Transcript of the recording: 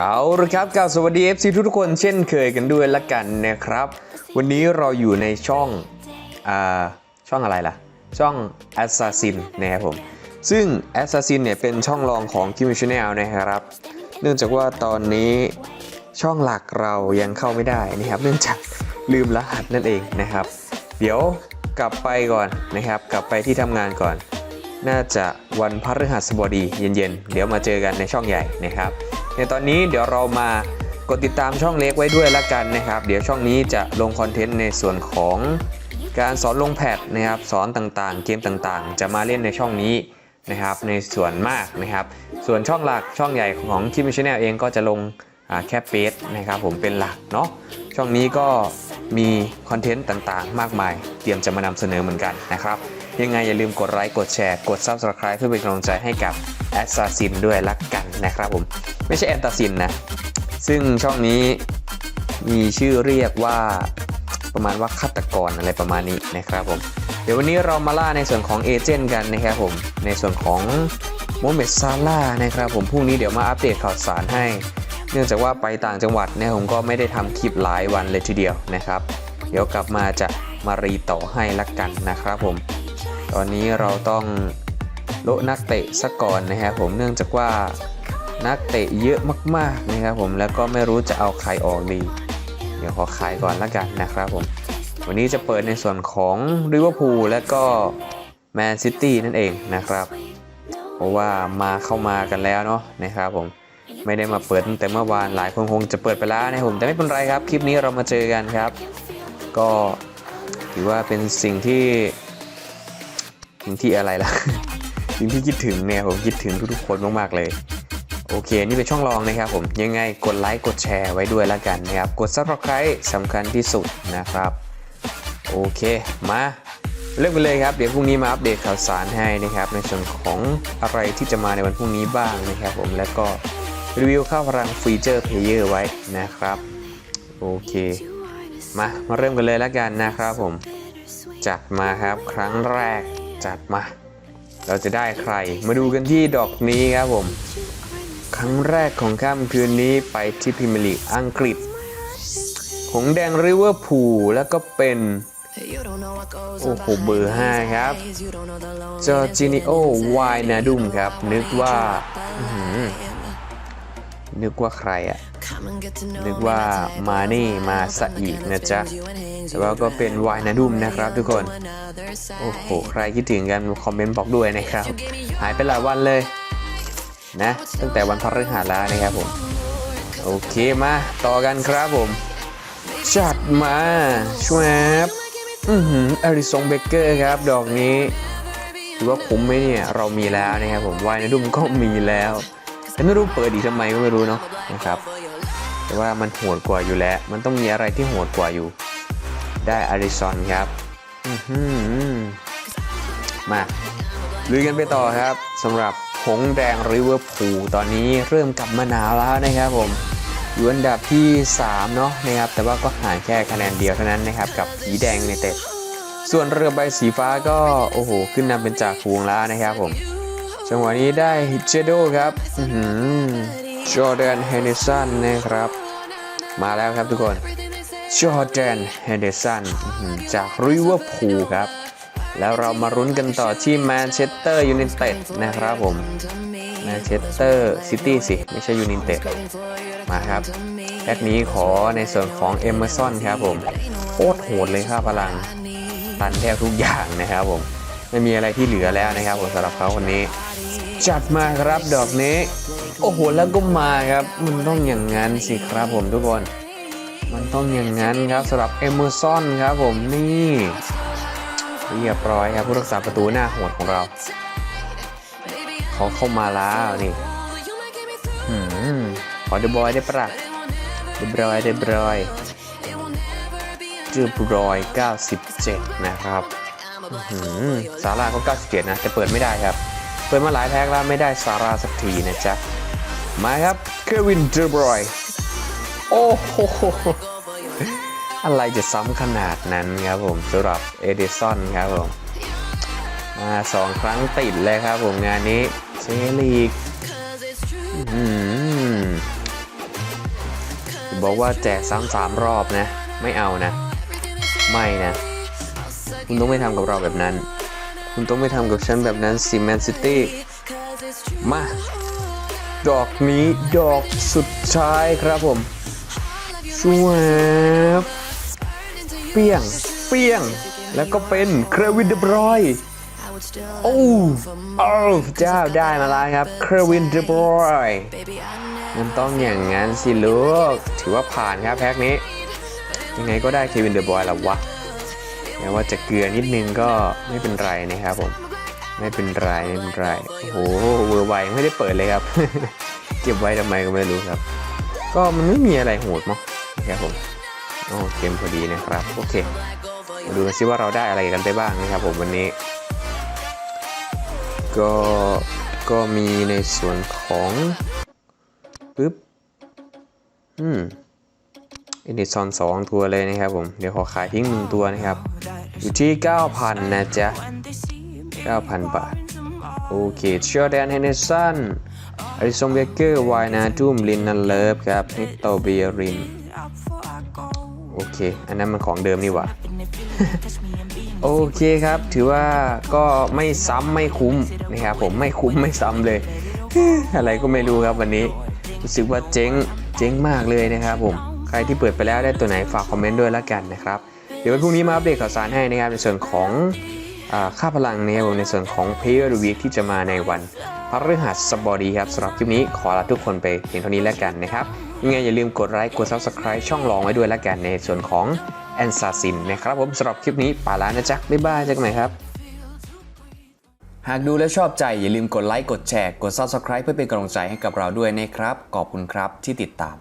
เอาละครับกล่าวสวัสดี FC ทุกคนเช่นเคยกันด้วยละกันนะครับ วันนี้เราอยู่ในช่องอ่าช่องอะไรล่ะ ช่อง Assassin นะครับผม ซึ่ง Assassin เนี่ยเป็นช่องรองของ Kim Channel นะครับ เนื่องจากว่าตอนนี้ช่องหลักเรายังเข้าไม่ได้นะครับ เนื่องจากลืมรหัสนั่นเองนะครับ เดี๋ยวกลับไปก่อนนะครับ กลับไปที่ทำงานก่อน น่าจะวันพฤหัสบดีเย็นๆ เดี๋ยวมาเจอกันในช่องใหญ่นะครับ ในตอนนี้เดี๋ยวเรามากดติดตามช่องเล็กไว้ด้วยละกันนะครับ เดี๋ยวช่องนี้จะลงคอนเทนต์ในส่วนของการสอนลงแพดนะครับสอนต่างๆ เกมต่างๆ จะมาเล่นในช่องนี้นะครับในส่วนมากนะครับ ส่วนช่องหลักช่องใหญ่ของคิมช n แนลเองก็จะลงแค่เปสนะครับผมเป็นหลักเนาะช่องนี้ก็มีคอนเทนต์ต่างๆ มากมาย เตรียมจะมานำเสนอเหมือนกันนะครับ ยังไงอย่าลืมกดไลค์กดแชร์ กด Subscribe เพื่อเป็นกำลังใจให้กับ Assassin ด้วยละกันนะครับผม ไม่ใช่แอนตาซินนะ ซึ่งช่องนี้มีชื่อเรียกว่าประมาณว่าฆาตกรอะไรประมาณนี้นะครับผม เดี๋ยววันนี้เรามาล่าในส่วนของเอเจนต์กันนะครับผม ในส่วนของโมเมดซาร่านะครับผมพรุ่งนี้เดี๋ยวมาอัปเดตข่าวสารให้ เนื่องจากว่าไปต่างจังหวัดเนี่ยผมก็ไม่ได้ทำคลิปหลายวันเลยทีเดียวนะครับ เดี๋ยวกลับมาจะมารีต่อให้ละกันนะครับผม ตอนนี้เราต้องโละนักเตะซะก่อนนะครับผมเนื่องจากว่านักเตะเยอะมากๆนะครับผมแล้วก็ไม่รู้จะเอาใครออกดี เดี๋ยวขอขายก่อนละกันนะครับผมวันนี้จะเปิดในส่วนของริเวอร์พูลและก็แมนซิตี้นั่นเองนะครับ เพราะว่ามาเข้ามากันแล้วเนาะนะครับผมไม่ได้มาเปิดตั้งแต่เมื่อวานหลายคนคงจะเปิดไปแล้วนะครับผมแต่ไม่เป็นไรครับ คลิปนี้เรามาเจอกันครับ ก็ถือว่าเป็นสิ่งที่ สิ่งที่อะไรล่ะ สิ่งที่คิดถึงเนี่ยผมคิดถึงทุกๆคนมากๆเลย โอเค นี่เป็นช่องรองนะครับผมยังไงกดไลค์กดแชร์ไว้ด้วยแล้วกันนะครับ กด subscribe สำคัญที่สุดนะครับ โอเคมาเริ่มกันเลยครับเดี๋ยวพรุ่งนี้มาอัปเดตข่าวสารให้นะครับ ในส่วนของอะไรที่จะมาในวันพรุ่งนี้บ้างนะครับผมแล้วก็รีวิวค่าพลังฟีเจอร์เพลเยอร์ไว้นะครับ โอเค มามาเริ่มกันเลยแล้วกันนะครับผม จัดมาครับครั้งแรก จัดมา เราจะได้ใคร มาดูกันที่ดอกนี้ครับผม ครั้งแรกของค่ำคืนนี้ไปที่พรีเมียร์ลีกอังกฤษ หงแดงริเวอร์พูลแล้วก็เป็นโอ้โหเบอร์ 5 ครับ จอร์จินิโอวายนาดุมครับ นึกว่า นึกว่าใครอะนึกว่ามาเน่มาซะอีกนะจ๊ะ แต่ว่าก็เป็นวายนาดุมนะครับทุกคน โอ้โห ใครคิดถึงกันคอมเมนต์บอกด้วยนะครับ หายไปหลายวันเลย นะ ตั้งแต่วันพฤหัสแล้วนะครับผม โอเคมาต่อกันครับผม จัดมาชวบอือหืออาริซงเบเกอร์ครับ ดอกนี้ถือว่าคุ้มไหมเนี่ย เรามีแล้วนะครับผมวายนาดุมก็มีแล้วแต่ไม่รู้เปิดอีกทำไมก็ไม่รู้เนาะนะครับแต่ว่ามันโหดกว่าอยู่แล้ว มันต้องมีอะไรที่โหดกว่าอยู่ ได้อาริซอนครับมาลุยกันไปต่อครับสำหรับหงแดงริเวอร์พูลตอนนี้เริ่มกลับมาหนาวแล้วนะครับผมอยู่อันดับที่ 3 เนาะนะครับ แต่ว่าก็ห่างแค่คะแนนเดียวเท่านั้นนะครับ กับผีแดงในเต็ดส่วนเรือใบสีฟ้าก็โอ้โห ขึ้นนำเป็นจากฟูงแล้วนะครับผมจังหวะนี้ได้ฮิเจโดครับจอร์แดนเฮนเดสันนะครับ มาแล้วครับทุกคน จอร์แดนเฮเดสันจากริเวอร์พูลครับ แล้วเรามารุ้นกันต่อที่แมนเชสเตอร์ยูไนเต็ดนะครับผมแมนเชสเตอร์ซิตี้สิ ไม่ใช่ยูไนเต็ดมาครับแพ็กนี้ขอในส่วนของเอมเมอร์สันครับผมโคตรโหดเลยครับพลังตันแทบทุกอย่างนะครับผม ไม่มีอะไรที่เหลือแล้วนะครับผมสำหรับเขาคนนี้ จัดมาครับดอกนี้ โอ้โหแล้วก็มาครับ มันต้องอย่างนั้นสิครับผมทุกคน มันต้องอย่างนั้นครับสำหรับเอมเมอร์สันครับผมนี่เรียบร้อยครับผู้รักษาประตูหน้าโหดของเรา เขาเข้ามาแล้วนี่หืมขอเดบอยได้ปะเดบรอยเดบรอยเจืบรอย 97 นะครับหืมสาราก็ 97 นะแต่เปิดไม่ได้ครับ เปิดมาหลายแพ็กแล้วไม่ได้สาราสักทีนะจ๊ะ มาครับ เควินเดบรอย โอ้โหอะไรจะซ้ำขนาดนั้นครับผมสำหรับเอเดซอนครับผมมาสองครั้งติดเลยครับผมงานนี้เชลีกบอกว่าแจกซ้ำสามรอบนะ ไม่เอานะ ไม่นะ คุณต้องไม่ทำกับเราแบบนั้น คุณต้องไม่ทำกับฉันแบบนั้นสิแมนซิตี้มา ดอกนี้ดอกสุดท้ายครับผม สวบเปี้ยง เปี้ยง แล้วก็เป็นเครวินเดบรอยโอ้โอ้เจ้าได้มาแล้วครับเครวินเดบรอยมันต้องอย่างนั้นสิลูก ถือว่าผ่านครับแพ็คนี้ ยังไงก็ได้เควินเดบรอยแล้ววะแม้ว่าจะเกลือนิดนึงก็ไม่เป็นไรนะครับผมไม่เป็นไรไม่เป็นไรโอ้โหเวอร์ไวไม่ได้เปิดเลยครับ เก็บไว้ทำไมก็ไม่รู้ครับ ก็มันไม่มีอะไรโหดมั้ง นะครับผมโอ้เกมพอดีนะครับโอเคมาดูกันซิว่าเราได้อะไรกันไปบ้างนะครับผมวันนี้ ก็ก็มีในส่วนของปึ๊บอืมเอนิซอนสองตัวเลยนะครับผม เดี๋ยวขอขายทิ้งหนึ่งตัวนะครับ อยู่ที่ 9,000 นะจ๊ะ 9,000 บาท โอเคเชอร์แดนเฮนเนสันอริซงเบเกอร์ วายนาจุมลินนันเลิฟครับ เฮกโตเบียริน โอเค อันนั้นมันของเดิมนี่หว่า โอเคครับ ถือว่าก็ไม่ซ้ำไม่คุ้มนะครับผมไม่คุ้มไม่ซ้ำเลย อะไรก็ไม่รู้ครับวันนี้ รู้สึกว่าเจ๊งเจ๊งมากเลยนะครับผม ใครที่เปิดไปแล้วได้ตัวไหนฝากคอมเมนต์ด้วยแล้วกันนะครับ เดี๋ยววันพรุ่งนี้มาอัปเดตข่าวสารให้นะครับในส่วนของอาค่าพลังนะครับผมในส่วนของ p a y e r the Week ที่จะมาในวันพฤหัสบดีครับสำหรับคลิปนี้ขอลาทุกคนไปเพียงเท่านี้แล้วกันนะครับ ยังไงอย่าลืมกดไลค์กด Subscribe ช่องลองไว้ด้วยแล้วกันในส่วนของแอนซาซินนะครับผมสำหรับคลิปนี้ป่าล้านะจ๊ะบ๊ายบายเจอกันใหม่ครับ หากดูแล้วชอบใจอย่าลืมกดไลค์กดแชร์กด Subscribe เพื่อเป็นกำลังใจให้กับเราด้วยนะครับ ขอบคุณครับที่ติดตาม